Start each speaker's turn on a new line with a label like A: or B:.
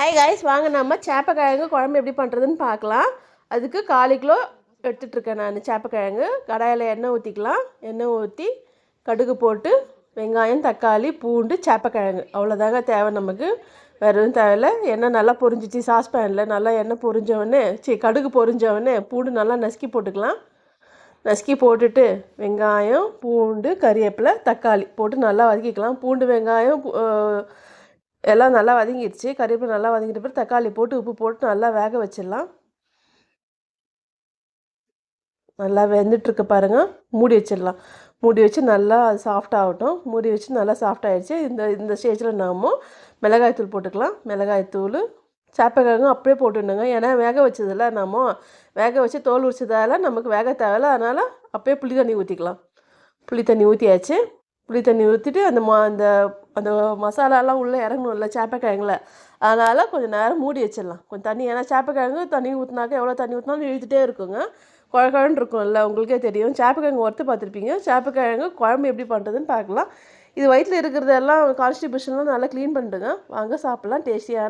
A: Hi guys வாங்க நம்ம சேப்பக்கிழங்கு குழம்பு எப்படி பண்ணுறதுன்னு பார்க்கலாம். அதுக்கு காலு கிலோ எடுத்துட்ருக்கேன் நான் சேப்பக்கிழங்கு. கடாயில் எண்ணெய் ஊற்றிக்கலாம் எண்ணெய் ஊற்றி கடுகு போட்டு வெங்காயம் தக்காளி பூண்டு சேப்பக்கிழங்கு. அவ்வளோதாங்க தேவை நமக்கு. வேறு எதுவும் தேவையில்ல. எண்ணெய் நல்லா பொரிஞ்சிச்சு. சாஸ்பேனில் நல்லா எண்ணெய் பொரிஞ்சவொடனே சரி கடுகு பொரிஞ்சவொடனே பூண்டு நல்லா நசுக்கி போட்டுக்கலாம். நசுக்கி போட்டுட்டு வெங்காயம் பூண்டு கறிவேப்பிலை தக்காளி போட்டு நல்லா வதக்கிக்கலாம். பூண்டு வெங்காயம் பூ- எல்லாம் நல்லா வதங்கிடுச்சு. கறிவேப்பிலை நல்லா வதங்கிட்ட பிறகு தக்காளி போட்டு உப்பு போட்டு நல்லா வேக வச்சிடலாம். நல்லா வெந்துட்டுருக்கு பாருங்கள் மூடி வச்சிடலாம். மூடி வச்சு நல்லா அது சாஃப்ட் ஆகட்டும். மூடி வச்சு நல்லா சாஃப்ட் ஆகிடுச்சு இந்த இந்த ஸ்டேஜில் நாமும் மிளகாய்த்தூள் போட்டுக்கலாம். மிளகாய்த்தூள் சேப்பக்கிழங்கும் அப்படியே போட்டுடணுங்க. ஏன்னா வேக வச்சதில்ல நாம வேக வச்சு தோல் உரிச்சதால நமக்கு வேக தேவையில்ல. அதனால் அப்படியே புளி தண்ணி ஊற்றிக்கலாம் புளி தண்ணி ஊற்றியாச்சு புளி தண்ணி ஊற்றிட்டு அந்த மா அந்த அந்த மசாலாலாம் உள்ளே இறங்கணும்ல சேப்பக்கிழங்குல. அதனால் கொஞ்சம் நேரம் மூடி வச்சிடலாம். கொஞ்சம் தண்ணி ஏன்னா சேப்பக்கிழங்கு தண்ணி ஊற்றினாக்கா எவ்வளோ தண்ணி ஊற்றினாலும் இழுத்துட்டே இருக்குங்க. குழக்கழன்னு இருக்கும்ல உங்களுக்கே தெரியும். சேப்பக்கிழங்கு ஒருத்து பார்த்துருப்பீங்க. சேப்பக்கிழங்கு குழம்பு எப்படி பண்ணுறதுன்னு பார்க்கலாம். இது வயிற்றில் இருக்கிறதெல்லாம் கான்ஸ்டிபேஷன்லாம் நல்லா க்ளீன் பண்ணிட்டுங்க வாங்க சாப்பிட்லாம். டேஸ்டியான